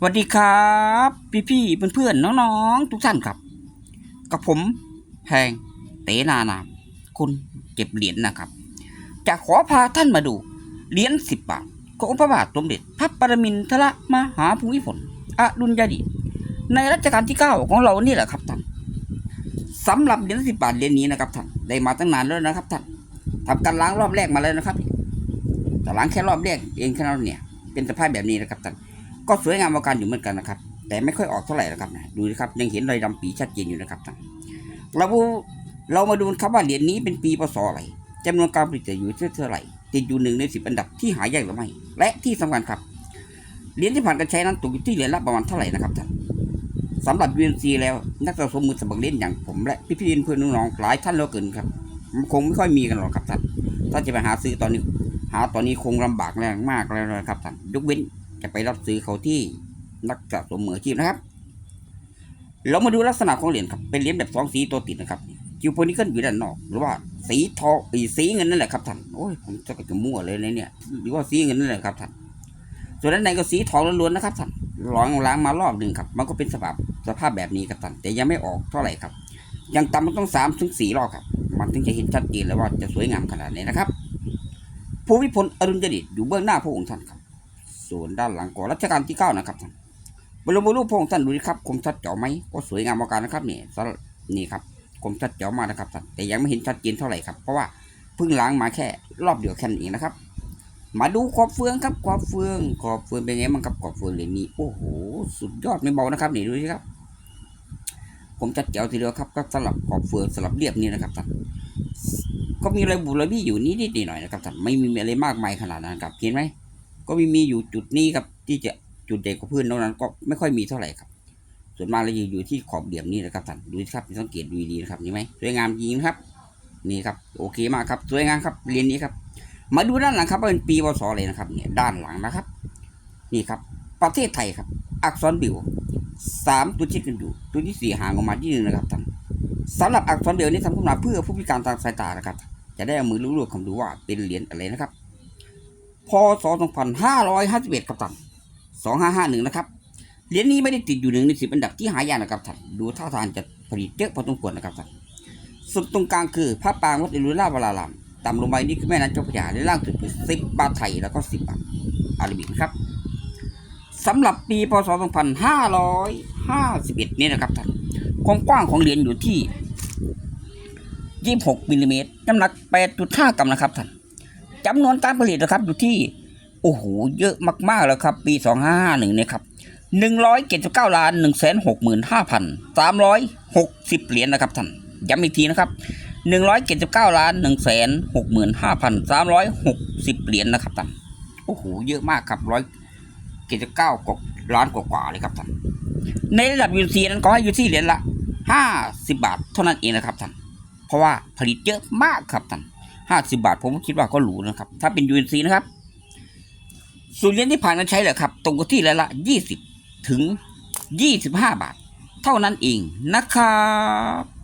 สวัสดีครับ พี่ๆเพื่อนๆน้องๆ ทุกท่านครับ กับผมแพงเตนานาคุณเก็บเหรียญนะครับ จะขอพาท่านมาดูเหรียญสิบบาทของพระบาทสมเด็จพระปรมินทรมหาภูมิพลอดุลยเดชในรัชกาลที่เก้าของเรานี่แหละครับท่านสำหรับเหรียญสิบบาทเหรียญนี้นะครับท่านได้มาตั้งนานแล้วนะครับท่านทำการล้างรอบแรกมาแล้วนะครับ แต่ล้างแค่รอบแรกเองแค่นั้นเนี่ยเป็นสภาพแบบนี้นะครับท่านก็สวยงามเอาการอยู่เหมือนกันนะครับ แต่ไม่ค่อยออกเท่าไหร่นะครับนะดูนะครับยังเห็นรอยดำปีชัดเจนอยู่นะครับท่านเราเรามาดูครับว่าเหรียญนี้เป็นปีพศอะไรจำนวนการผลิตจะอยู่เท่าไหร่ติดอยู่หนึ่งในสิบอันดับที่หายากหรือไม่ และที่สำคัญครับเหรียญที่ผ่านการใช้นั้นตกอยู่ที่เหรียญละประมาณเท่าไหร่นะครับท่านสำหรับ UNC แล้วนักสะสมมือสมัครเล่นอย่างผมและพี่ๆเพื่อนน้องๆหลายท่านเหลือเกินครับ คงไม่ค่อยมีกันหรอกครับท่านถ้าจะไปหาซื้อตอนนี้ หาตอนนี้คงลำบากแรงมากแล้วนะครับท่านยกเว้นจะไปรับซื้อเขาที่นักสะสมมืออาชีพนะครับ เรามาดูลักษณะของเหรียญครับเป็นเหรียญแบบสองสีตัวติดนะครับคิวโพนิเกิลอยู่ด้านนอก หรือว่าสีทองอีสีเงินนั่นแหละครับท่านโอ้ยผมจะกจะมั่วเลยนะเนี่ยหรือว่าสีเงินนั่นแหละครับท่านส่วนด้านในก็สีทองล้วนๆนะครับท่านล้างล้างมารอบหนึ่งครับ มันก็เป็นสภาพสภาพแบบนี้ครับท่านแต่ยังไม่ออกเท่าไหร่ครับยังต่ำมันต้องสามถึงสี่รอบครับ มันถึงจะเห็นชัดเจนแล้วว่าจะสวยงามขนาดไหนนะครับ ภูมิพลอดุลยเดชอยู่เบื้องหน้าพระองค์ท่านครับ ส่วนด้านหลังก็รัชกาลที่เก้านะครับท่านบรมรูปพระองค์ท่านดูดิครับคมชัดเจ๋อไหมก็สวยงามมากนะครับนี่สนี่ครับคมชัดเจ๋อมากนะครับท่านแต่ยังไม่เห็นชัดเจนเท่าไหร่ครับเพราะว่าเพิ่งล้างมาแค่รอบเดียวแค่นั้นเองนะครับ มาดูขอบเฟืองครับขอบเฟืองขอบเฟืองเป็นไงบ้างครับขอบเฟืองเหรียญนี้โอ้โหสุดยอดไม่เบานะครับนี่ดูสิครับ ผมจัดเจ๋วทีเดียวครับก็สลับขอบเฟืองสลับเรียบนี่นะครับท่านก็มีอะไรบุระบี้อยู่นิดนิดหน่อยนะครับท่านไม่มีอะไรมากมายขนาดนั้นครับเห็นไหมก็มีมีอยู่จุดนี้ครับที่จะจุดเด่นของพื้นนอกนั้นก็ไม่ค่อยมีเท่าไหร่ครับ ส่วนมากเราจะอยู่ที่ขอบเหลี่ยมนี่นะครับท่านดูครับสังเกตดูดีๆนะครับนี่ไหมสวยงามจริงครับ นี่ครับโอเคมากครับสวยงามครับเรียนนี้ครับ มาดูด้านหลังครับเป็นปีพศอะไรนะครับ เนี่ยด้านหลังนะครับ นี่ครับ ประเทศไทยครับ อักษรบิว สามตัวชิดกันอยู่ ตัวที่สี่ห่างออกมาที่หนึ่งนะครับท่านสำหรับอักษรเบลนี้ทำขึ้นมาเพื่อผู้พิการทางสายตานะครับ จะได้เอามือลูบๆคำดูว่าเป็นเหรียญอะไรนะครับ พศ2551ครับท่าน2551นะครับเหรียญนี้ไม่ได้ติดอยู่หนึ่งในสิบอันดับที่หายากนะครับท่านดูท่าทางจะผลิตเยอะพอสมควรนะครับท่านสุดตรงกลางคือพระปางวัดอิรุลาวรารามต่ำลงไปนี่คือแม่น้ำเจ้าพระยาและล่างสุดคือสิบบาทไทยแล้วก็สิบบาทอาราบิกนครับ สำหรับปีพศ 2551 นี่นะครับท่านความกว้างของเหรียญอยู่ที่ 26มิลลิเมตรน้ำหนัก 8.5 กรัมนะครับท่านจำนวนการผลิตนะครับอยู่ที่ โอ้โห เยอะมากๆแล้วครับ ปี 2551เนี่ยครับ179ล้าน165,360 เหรียญนะครับท่านย้ำอีกทีนะครับ179ล้าน165,360 เหรียญนะครับท่านโอ้โห เยอะมากครับร้อย 179กว่าล้านกว่าๆเลยครับท่านในระดับยูซีนั้นก็ให้ยูซีเหรียญละ50บาทเท่านั้นเองนะครับท่านเพราะว่าผลิตเยอะมากครับท่านห้าสิบาทผมคิดว่าก็หรูนะครับ ถ้าเป็น UNC นะครับส่วนเหรียญที่ผ่านการใช้แหละครับ ตรงกับที่ละละยี่สิบถึงยี่สิบห้าบาท เท่านั้นเองนะครับ